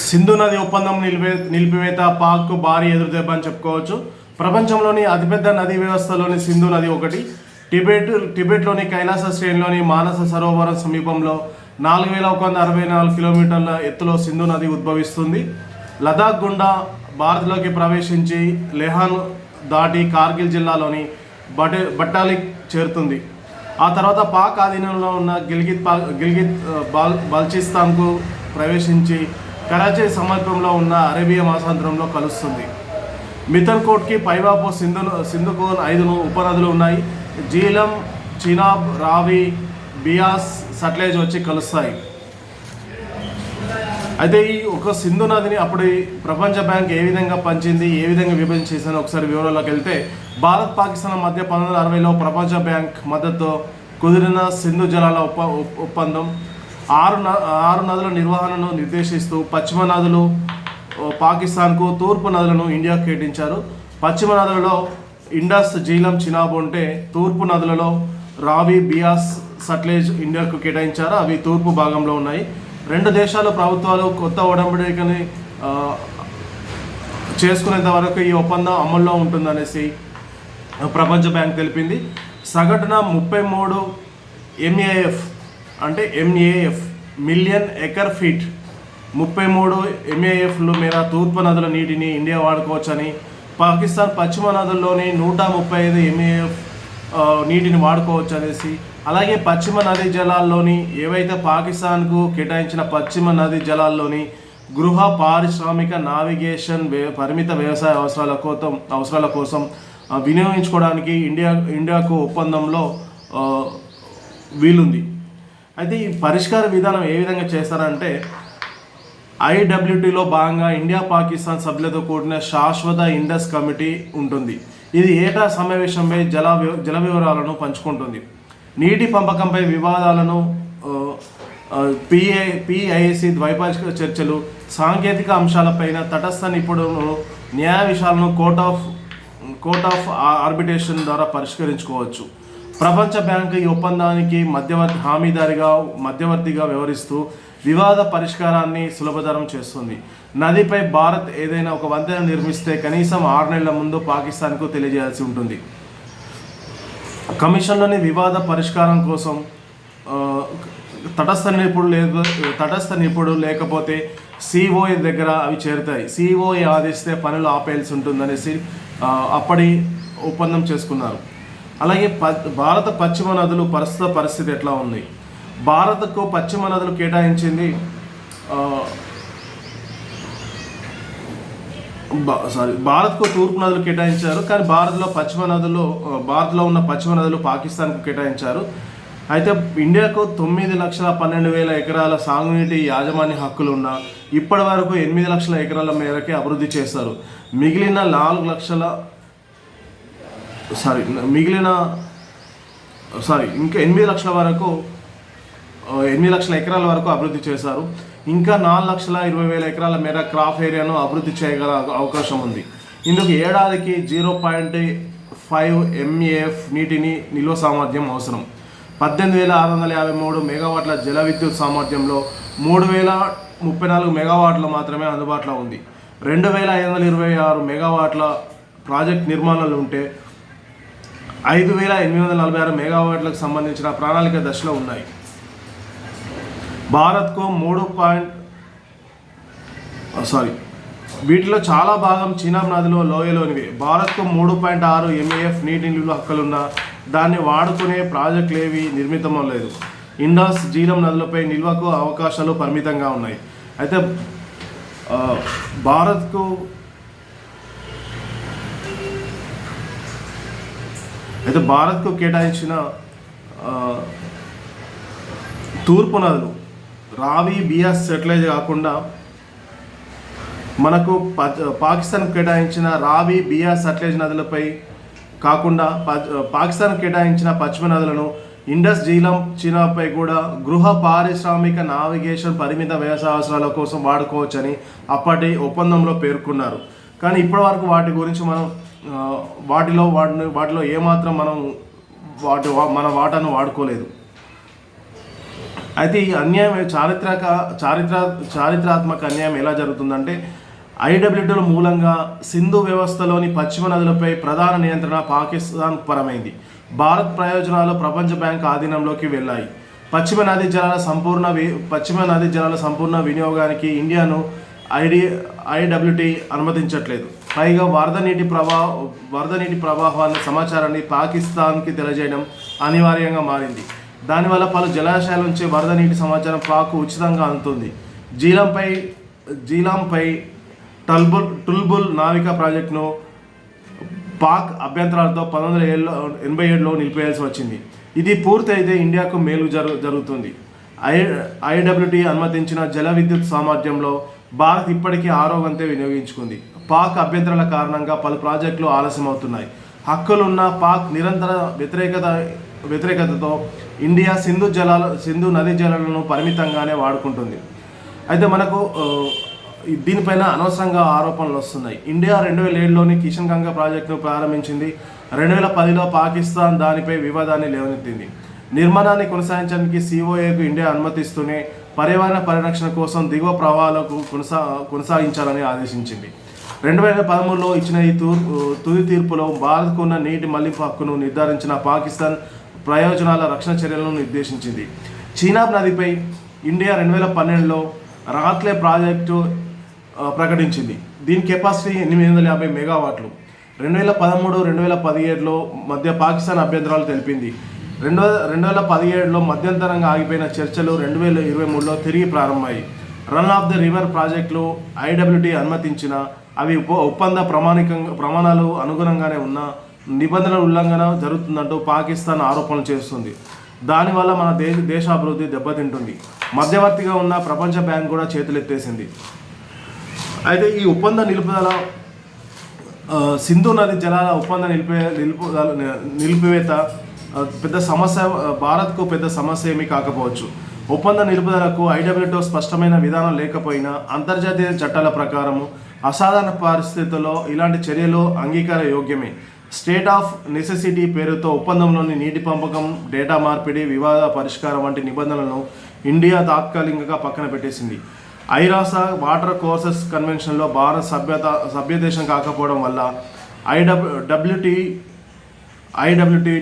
సింధు నది ఒప్పందం నిలిపే నిలిపివేత పాక్కు భారీ ఎదురుదెబ్బ అని చెప్పుకోవచ్చు. ప్రపంచంలోని అతిపెద్ద నదీ వ్యవస్థలోని సింధు నది ఒకటి. టిబెట్ టిబెట్లోని కైలాస శ్రేణిలోని మానస సరోవరం సమీపంలో నాలుగు వేల ఒక వంద అరవై నాలుగు కిలోమీటర్ల ఎత్తులో సింధు నది ఉద్భవిస్తుంది. లదాఖ్ గుండా భారత్లోకి ప్రవేశించి లెహాన్ దాటి కార్గిల్ జిల్లాలోని బటే బట్టాలిక్ చేరుతుంది. ఆ తర్వాత పాక్ ఆధీనంలో ఉన్న గిల్గిత్ పా గిల్గిత్ బల్ బాల్ బల్చిస్తాన్కు ప్రవేశించి కరాచీ సమీపంలో ఉన్న అరేబియా మహాసముద్రంలో కలుస్తుంది. మిథన్ కోట్కి పైవాపు సింధు సింధుకోన్ ఐదు ఉపనదులు ఉన్నాయి. జీలం చినాబ్ రావి బియాస్ సట్లేజ్ వచ్చి కలుస్తాయి. అయితే ఈ ఒక సింధు నదిని అప్పుడు ఈ ప్రపంచ బ్యాంక్ ఏ విధంగా పంచింది ఏ విధంగా విభజన చేసింది ఒకసారి వివరాల్లోకి వెళ్తే భారత్ పాకిస్తాన్ మధ్య పంతొమ్మిది వందల అరవైలో ప్రపంచ బ్యాంక్ మద్దతు కుదిరిన సింధు జలాల ఒప్ప ఒప్ప- ఒప్పందం ఆరు న ఆరు నదుల నిర్వహణను నిర్దేశిస్తూ పశ్చిమ నదులు పాకిస్తాన్కు తూర్పు నదులను ఇండియాకు కేటాయించారు. పశ్చిమ నదులలో ఇండస్ జీలం చినాబ్ ఉంటే తూర్పు నదులలో రావి బియాస్ సట్లేజ్ ఇండియాకు కేటాయించారు. అవి తూర్పు భాగంలో ఉన్నాయి. రెండు దేశాల ప్రభుత్వాలు కొత్త ఒడంబడికని చేసుకునేంత వరకు ఈ ఒప్పందం అమల్లో ఉంటుందనేసి ప్రపంచ బ్యాంక్ తెలిపింది. సగటున ముప్పై మూడు ఎంఏఎఫ్ అంటే ఎంఏఎఫ్ మిలియన్ ఎకర్ ఫీట్ ముప్పై మూడు ఎంఏఎఫ్లు మేర తూర్పు నదుల నీటిని ఇండియా వాడుకోవచ్చని పాకిస్తాన్ పశ్చిమ నదుల్లోని నూట ముప్పై ఐదు ఎంఏఎఫ్ నీటిని వాడుకోవచ్చు అనేసి అలాగే పశ్చిమ నదీ జలాల్లోని ఏవైతే పాకిస్తాన్కు కేటాయించిన పశ్చిమ నదీ జలాల్లోని గృహ పారిశ్రామిక నావిగేషన్ పరిమిత వ్యవసాయ అవసరాల కోసం అవసరాల కోసం వినియోగించుకోవడానికి ఇండియా ఇండియాకు ఒప్పందంలో వీలుంది. అయితే ఈ పరిష్కార విధానం ఏ విధంగా చేస్తారంటే ఐడబ్ల్యూటీలో భాగంగా ఇండియా పాకిస్తాన్ సభ్యులతో కూడిన శాశ్వత ఇండస్ కమిటీ ఉంటుంది. ఇది ఏటా సమావేశంపై జల జల వివరాలను పంచుకుంటుంది. నీటి పంపకంపై వివాదాలను పిఏ పిఐసి ద్వైపాక్షిక చర్చలు సాంకేతిక అంశాలపైన తటస్థ నిపుణులు న్యాయ విషయాలను court of court of arbitration ద్వారా పరిష్కరించుకోవచ్చు. ప్రపంచ బ్యాంకు ఈ ఒప్పందానికి మధ్యవర్తి హామీదారిగా మధ్యవర్తిగా వ్యవహరిస్తూ వివాద పరిష్కారాన్ని సులభతరం చేస్తుంది. నదిపై భారత్ ఏదైనా ఒక వంతెన నిర్మిస్తే కనీసం ఆరు నెలల ముందు పాకిస్తాన్కు తెలియజేయాల్సి ఉంటుంది. కమిషన్లోని వివాద పరిష్కారం కోసం తటస్థ నిపుణుడు లేక తటస్థ నిపుణుడు లేకపోతే సిఓఏ దగ్గర అవి చేరుతాయి. సిఓఏ ఆదేశిస్తే పనులు ఆపేయాల్సి ఉంటుందనేసి అప్పటి ఒప్పందం చేసుకున్నారు. అలాగే ప భారత పశ్చిమ నదులు ప్రస్తుత పరిస్థితి ఎట్లా ఉంది? భారత్కు పశ్చిమ నదులు కేటాయించింది సారీ భారత్కు తూర్పు నదులు కేటాయించారు కానీ భారత్లో పశ్చిమ నదులు భారత్లో ఉన్న పశ్చిమ నదులు పాకిస్తాన్కు కేటాయించారు. అయితే ఇండియాకు తొమ్మిది లక్షల పన్నెండు వేల ఎకరాల సాగునీటి యాజమాన్య హక్కులు ఉన్న ఇప్పటి వరకు ఎనిమిది లక్షల ఎకరాల మేరకే అభివృద్ధి చేస్తారు మిగిలిన నాలుగు లక్షల సారీ మిగిలిన సారీ ఇంకా ఎనిమిది లక్షల వరకు ఎనిమిది లక్షల ఎకరాల వరకు అభివృద్ధి చేశారు. ఇంకా నాలుగు లక్షల ఇరవై వేల ఎకరాల మేర క్రాప్ ఏరియాను అభివృద్ధి చేయగల అవకాశం ఉంది. ఇందుకు ఏడాదికి జీరో పాయింట్ ఫైవ్ ఎంఏఎఫ్ నీటిని నిల్వ సామర్థ్యం అవసరం. పద్దెనిమిది వేల ఆరు వందల యాభై మూడు మెగావాట్ల జల విద్యుత్ సామర్థ్యంలో మూడు వేల ముప్పై నాలుగు మెగావాట్లు మాత్రమే అందుబాటులో ఉంది. రెండు వేల ఐదు వందల ఇరవై ఆరు మెగావాట్ల ప్రాజెక్ట్ నిర్మాణాలు ఉంటే ఐదు వేల ఎనిమిది వందల నలభై ఆరు మెగావాట్లకు సంబంధించిన ప్రణాళిక దశలో ఉన్నాయి. భారత్కు మూడు పాయింట్ సారీ వీటిలో చాలా భాగం చీనాబ్ నదిలో లోయలోనివి. భారత్కు మూడు పాయింట్ ఆరు ఎంఏఎఫ్ నీటి నిల్వ హక్కులున్న దాన్ని వాడుకునే ప్రాజెక్టులు ఏవి నిర్మితం లేదు ఇండాస్ జీలం నదులపై నిల్వకు అవకాశాలు పరిమితంగా ఉన్నాయి. అయితే భారత్కు అయితే భారత్కు కేటాయించిన తూర్పు నదులు రావి బియాస్ సెటిలైజ్ కాకుండా మనకు ప- పాకిస్తాన్ కేటాయించిన రావి బియాస్ సట్లేజ్ నదులపై కాకుండా ప- పాకిస్తాన్ కేటాయించిన పశ్చిమ నదులను ఇండస్ జీలం చీనాపై కూడా గృహ పారిశ్రామిక నావిగేషన్ పరిమిత వ్యవసాయ అవసరాల కోసం వాడుకోవచ్చని అప్పటి ఒప్పందంలో పేర్కొన్నారు. కానీ ఇప్పటివరకు వాటి గురించి మనం వాటిలో వాటిని వాటిలో ఏమాత్రం మనం వాటి వా- మన వాటాను వాడుకోలేదు. అయితే ఈ అన్యాయం చారిత్రక చారిత్ర చారిత్రాత్మక అన్యాయం ఎలా జరుగుతుందంటే ఐడబ్ల్యూటీల మూలంగా సింధు వ్యవస్థలోని పశ్చిమ నదులపై ప్రధాన నియంత్రణ పాకిస్తాన్ పరమైంది. భారత్ ప్రయోజనాలు ప్రపంచ బ్యాంక్ ఆధీనంలోకి వెళ్ళాయి. పశ్చిమ నదీ జలాల సంపూర్ణ వి పశ్చిమ నదీ జలాల సంపూర్ణ వినియోగానికి ఇండియాను ఐడి ఐడబ్ల్యూటీ అనుమతించట్లేదు. పైగా వరద నీటి ప్రవాహ వరద నీటి ప్రవాహాల సమాచారాన్ని పాకిస్తాన్కి తెలియజేయడం అనివార్యంగా మారింది. దానివల్ల పలు జలాశయాల నుంచి వరద నీటి సమాచారం పాకు ఉచితంగా అందుతుంది. జీలంపై జీలంపై టల్బుల్ టుల్బుల్ నావికా ప్రాజెక్టును పాక్ అభ్యంతరాలతో పంతొమ్మిది వందల ఏడులో ఎనభై ఏడులో నిలిపేయాల్సి వచ్చింది. ఇది పూర్తయితే ఇండియాకు మేలు జరు జరుగుతుంది. ఐ ఐడబ్ల్యూటీ అనుమతించిన జల విద్యుత్ సామర్థ్యంలో భారత్ ఇప్పటికీ ఆరో వంతే వినియోగించుకుంది. పాక్ అభ్యంతరాల కారణంగా పలు ప్రాజెక్టులు ఆలస్యమవుతున్నాయి. హక్కులున్న పాక్ నిరంతర వ్యతిరేకత వ్యతిరేకతతో ఇండియా సింధు జలాలు సింధు నదీ జలాలను పరిమితంగానే వాడుకుంటుంది. అయితే మనకు దీనిపైన అనవసరంగా ఆరోపణలు వస్తున్నాయి. ఇండియా రెండు వేల ఏడులోని కిషన్ గంగా ప్రాజెక్టును ప్రారంభించింది. రెండు వేల పదిలో పాకిస్తాన్ దానిపై వివాదాన్ని లేవనెత్తింది. నిర్మాణాన్ని కొనసాగించడానికి సిఓఏకు ఇండియా అనుమతిస్తూనే పర్యావరణ పరిరక్షణ కోసం దిగువ ప్రవాహాలకు కొనసా కొనసాగించాలని ఆదేశించింది. రెండు వేల పదమూడులో ఇచ్చిన ఈ తూర్పు తుది తీర్పులో భారత్కు ఉన్న నీటి మళ్ళింపు హక్కును నిర్ధారించిన పాకిస్తాన్ ప్రయోజనాల రక్షణ చర్యలను నిర్దేశించింది. చీనాబ్ నదిపై ఇండియా రెండు వేల పన్నెండులో రాత్లే ప్రాజెక్టు ప్రకటించింది. దీని కెపాసిటీ ఎనిమిది వందల యాభై మెగావాట్లు. రెండు వేల పదమూడు రెండు వేల పదిహేడులో మధ్య పాకిస్తాన్ అభ్యంతరాలు తెలిపింది. రెండు రెండు వేల పదిహేడులో మధ్యంతరంగా ఆగిపోయిన చర్చలు రెండు వేల ఇరవై మూడులో తిరిగి ప్రారంభమయ్యాయి రన్ ఆఫ్ ద రివర్ ప్రాజెక్టులు ఐడబ్ల్యూటీ అనుమతించిన అవి ఉప ఒప్పంద ప్రమాణికంగా ప్రమాణాలు అనుగుణంగానే ఉన్న నిబంధనల ఉల్లంఘన జరుగుతుందంటూ పాకిస్తాన్ ఆరోపణలు చేస్తుంది. దానివల్ల మన దేశ దేశాభివృద్ధి దెబ్బతింటుంది. మధ్యవర్తిగా ఉన్న ప్రపంచ బ్యాంక్ కూడా చేతులెత్తేసింది. అయితే ఈ ఒప్పంద నిలుపుదల సింధు నది జలాల ఒప్పంద నిలిపే నిలుపుదల నిలిపివేత పెద్ద సమస్య భారత్కు పెద్ద సమస్య ఏమీ కాకపోవచ్చు. ఒప్పంద నిలుపుదలకు ఐడబ్ల్యూటో స్పష్టమైన విధానం లేకపోయినా అంతర్జాతీయ చట్టాల ప్రకారము అసాధారణ పరిస్థితుల్లో ఇలాంటి చర్యలు అంగీకార యోగ్యమే స్టేట్ ఆఫ్ నెసెసిటీ పేరుతో ఒప్పందంలోని నీటి పంపకం డేటా మార్పిడి వివాద పరిష్కారం వంటి నిబంధనలను ఇండియా తాత్కాలికంగా పక్కన పెట్టేసింది. ఐరాస వాటర్ కోర్సెస్ కన్వెన్షన్లో భారత్ సభ్యత సభ్య దేశం కాకపోవడం వల్ల ఐడబ్ల్యూ డబ్ల్యూటీ ఐడబ్ల్యూటీ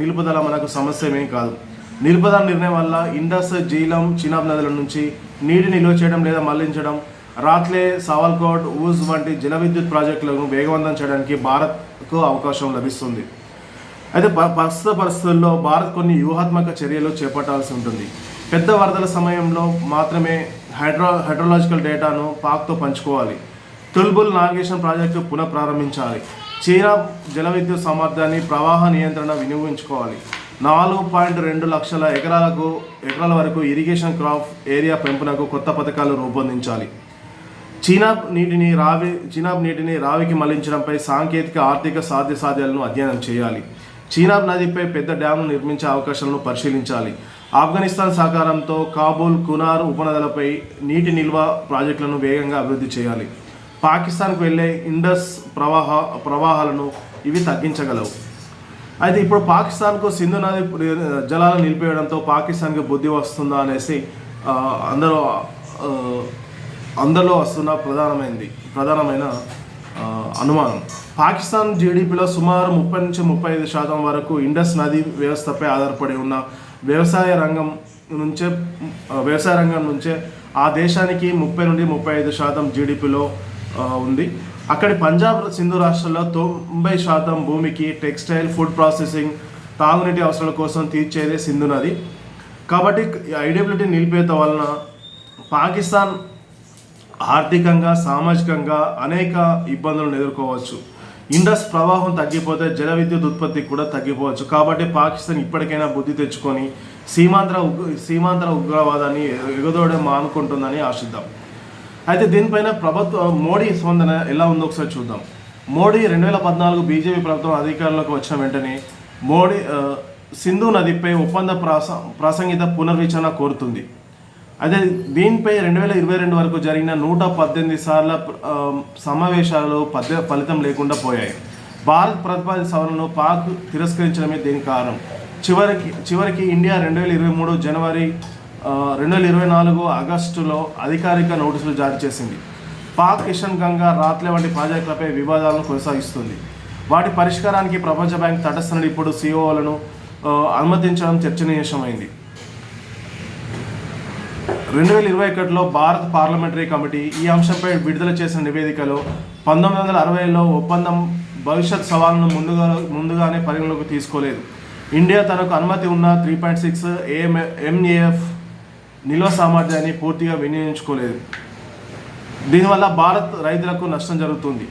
నిలుపుదల మనకు సమస్య కాదు. నిలుపుదల నిర్ణయం వల్ల ఇండస్ జీలం చినాబ్ నదుల నుంచి నీటి నిల్వ చేయడం లేదా మళ్ళించడం రాత్లే సావల్కోట్ ఊజ్ వంటి జల విద్యుత్ ప్రాజెక్టులను వేగవంతం చేయడానికి భారత్కు అవకాశం లభిస్తుంది. అయితే ప్రస్తుత పరిస్థితుల్లో భారత్ కొన్ని వ్యూహాత్మక చర్యలు చేపట్టాల్సి ఉంటుంది. పెద్ద వరదల సమయంలో మాత్రమే హైడ్రో హైడ్రోలాజికల్ డేటాను పాక్తో పంచుకోవాలి. తుల్బుల్ నావిగేషన్ ప్రాజెక్టు పునః ప్రారంభించాలి జల విద్యుత్ సామర్థ్యాన్ని ప్రవాహ నియంత్రణ వినియోగించుకోవాలి. నాలుగు పాయింట్ రెండు లక్షల ఎకరాలకు ఎకరాల వరకు ఇరిగేషన్ క్రాప్ ఏరియా పెంపునకు కొత్త పథకాలు రూపొందించాలి. చీనాబ్ నీటిని రావి చీనాబ్ నీటిని రావికి మళ్ళించడంపై సాంకేతిక ఆర్థిక సాధ్యసాధ్యాలను అధ్యయనం చేయాలి. చీనాబ్ నదిపై పెద్ద డ్యామ్ను నిర్మించే అవకాశాలను పరిశీలించాలి. ఆఫ్ఘనిస్తాన్ సహకారంతో కాబూల్ కునార్ ఉపనదులపై నీటి నిల్వ ప్రాజెక్టులను వేగంగా అభివృద్ధి చేయాలి. పాకిస్తాన్కు వెళ్ళే ఇండస్ ప్రవాహ ప్రవాహాలను ఇవి తగ్గించగలవు. అయితే ఇప్పుడు పాకిస్తాన్కు సింధు నది జలాలు నిలిపేయడంతో పాకిస్తాన్కి బుద్ధి వస్తుందా అనేసి అందరూ అందరిలో వస్తున్న ప్రధానమైనది ప్రధానమైన అనుమానం. పాకిస్తాన్ జీడిపిలో సుమారు ముప్పై నుంచి ముప్పై ఐదు శాతం వరకు ఇండస్ నది వ్యవస్థపై ఆధారపడి ఉన్న వ్యవసాయ రంగం నుంచే వ్యవసాయ రంగం నుంచే ఆ దేశానికి ముప్పై నుండి ముప్పై ఐదు శాతం జీడిపిలో ఉంది. అక్కడి పంజాబ్ సింధు రాష్ట్రాల్లో తొంభై శాతం భూమికి టెక్స్టైల్ ఫుడ్ ప్రాసెసింగ్ తాగునీటి అవసరాల కోసం తీర్చేదే సింధు నది. కాబట్టి ఐడబ్ల్యూటీ నిలిపేత వలన పాకిస్తాన్ ఆర్థికంగా సామాజికంగా అనేక ఇబ్బందులను ఎదుర్కోవచ్చు. ఇండస్ ప్రవాహం తగ్గిపోతే జల విద్యుత్ ఉత్పత్తి కూడా తగ్గిపోవచ్చు. కాబట్టి పాకిస్తాన్ ఇప్పటికైనా బుద్ధి తెచ్చుకొని సీమాంధ్ర ఉగ్ర సీమాంధ్ర ఉగ్రవాదాన్ని ఎగదోడే మానుకుంటుందని ఆశిద్దాం. అయితే దీనిపైన ప్రభుత్వ మోడీ స్పందన ఎలా ఉందో ఒకసారి చూద్దాం. మోడీ రెండు వేల పద్నాలుగు బీజేపీ ప్రభుత్వం అధికారంలోకి వచ్చిన వెంటనే మోడీ సింధు నదిపై ఒప్పంద ప్రాస ప్రాసంగిత పునర్విచారణ కోరుతుంది. అదే దీనిపై రెండు వేల ఇరవై రెండు వరకు జరిగిన నూట పద్దెనిమిది సార్ల సమావేశాలు పద్ద ఫలితం లేకుండా పోయాయి. భారత్ ప్రతిపాదిత సవరణను పాక్ తిరస్కరించడమే దీనికి కారణం. చివరికి చివరికి ఇండియా రెండు వేల ఇరవై మూడు జనవరి రెండు వేల ఇరవై నాలుగు ఆగస్టులో అధికారిక నోటీసులు జారీ చేసింది. పాక్ కిషన్ గంగా రాత్లే వంటి ప్రాజెక్టులపై వివాదాలను కొనసాగిస్తుంది. వాటి పరిష్కారానికి ప్రపంచ బ్యాంక్ తటస్థనుడు ఇప్పుడు సిఓలను అనుమతించడం చర్చనీయాంశమైంది. రెండు వేల ఇరవై ఒకటిలో భారత్ పార్లమెంటరీ కమిటీ ఈ అంశంపై విడుదల చేసిన నివేదికలో పంతొమ్మిది వందల అరవైలో ఒప్పందం భవిష్యత్ సవాళ్ళను ముందుగా ముందుగానే పరిగణలోకి తీసుకోలేదు. ఇండియా తనకు అనుమతి ఉన్న three point six A M M A F నిల్వ సామర్థ్యాన్ని పూర్తిగా వినియోగించుకోలేదు. దీనివల్ల భారత్ రైతులకు నష్టం జరుగుతుంది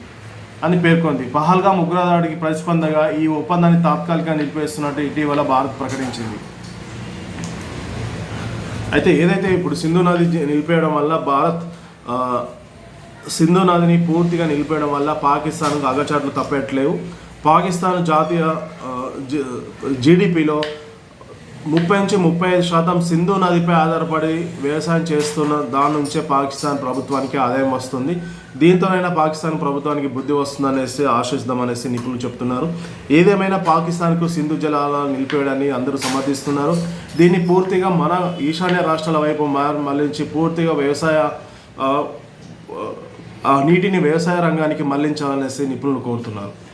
అని పేర్కొంది. పహల్గా ఉగ్రదాడికి ప్రతిస్పందగా ఈ ఒప్పందాన్ని తాత్కాలికంగా నిలిపేస్తున్నట్టు ఇటీవల భారత్ ప్రకటించింది. అయితే ఏదైతే ఇప్పుడు సింధు నది నిలిపేయడం వల్ల భారత్ సింధు నదిని పూర్తిగా నిలిపేయడం వల్ల పాకిస్తాన్కు అగచాట్లు తప్పట్లేవు. పాకిస్తాన్ జాతీయ జీడిపిలో ముప్పై నుంచి ముప్పై ఐదు శాతం సింధు నదిపై ఆధారపడి వ్యవసాయం చేస్తున్న దాని నుంచే పాకిస్తాన్ ప్రభుత్వానికి ఆదాయం వస్తుంది. దీంతోనైనా పాకిస్తాన్ ప్రభుత్వానికి బుద్ధి వస్తుందనేసి ఆశిద్దామనేసి నిపుణులు చెప్తున్నారు. ఏదేమైనా పాకిస్తాన్కు సింధు జలాలను నిలిపేయడాన్ని అందరూ సమర్థిస్తున్నారు. దీన్ని పూర్తిగా మన ఈశాన్య రాష్ట్రాల వైపు మార్- మళ్ళించి పూర్తిగా వ్యవసాయ నీటిని వ్యవసాయ రంగానికి మళ్ళించాలనేసి నిపుణులు కోరుతున్నారు.